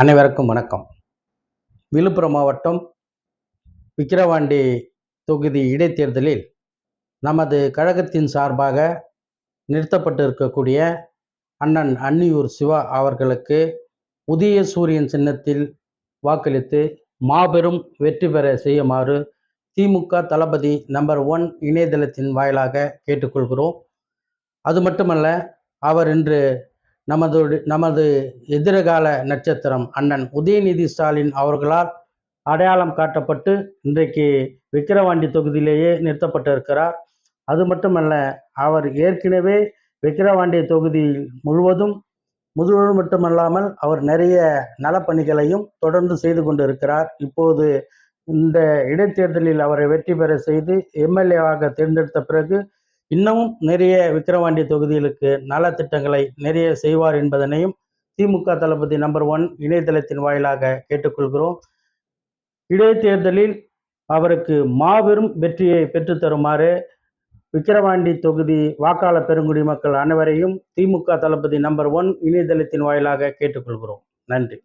அனைவருக்கும் வணக்கம். விழுப்புரம் மாவட்டம் விக்கிரவாண்டி தொகுதி இடைத்தேர்தலில் நமது கழகத்தின் சார்பாக நிறுத்தப்பட்டு இருக்கக்கூடிய அண்ணன் அன்னியூர் சிவா அவர்களுக்கு புதிய சூரியன் சின்னத்தில் வாக்களித்து மாபெரும் வெற்றி பெற செய்யுமாறு திமுக தளபதி நம்பர் ஒன் இணையதளத்தின் வாயிலாக கேட்டுக்கொள்கிறோம். அது மட்டுமல்ல அவர் இன்று நமது நமது எதிர்கால நட்சத்திரம் அண்ணன் உதயநிதி ஸ்டாலின் அவர்களால் அடையாளம் காட்டப்பட்டு இன்றைக்கு விக்கிரவாண்டி தொகுதியிலேயே நிறுத்தப்பட்டிருக்கிறார். அது மட்டுமல்ல அவர் ஏற்கனவே விக்கிரவாண்டி தொகுதி முழுவதும் முழுவதும் மட்டுமல்லாமல் அவர் நிறைய நலப்பணிகளையும் தொடர்ந்து செய்து கொண்டு இருக்கிறார் இப்போது இந்த இடைத்தேர்தலில் அவரை வெற்றி பெற செய்து எம்எல்ஏவாக தேர்ந்தெடுத்த பிறகு இன்னமும் நிறைய விக்கிரவாண்டி தொகுதிகளுக்கு நலத்திட்டங்களை நிறைய செய்வார் என்பதனையும் திமுக தளபதி நம்பர் ஒன் இணையதளத்தின் வாயிலாக கேட்டுக்கொள்கிறோம். இடைத்தேர்தலில் அவருக்கு மாபெரும் வெற்றியை பெற்றுத்தருமாறு விக்கிரவாண்டி தொகுதி வாக்காளர் பெருங்குடி மக்கள் அனைவரையும் திமுக தளபதி நம்பர் ஒன் இணையதளத்தின் வாயிலாக கேட்டுக்கொள்கிறோம். நன்றி.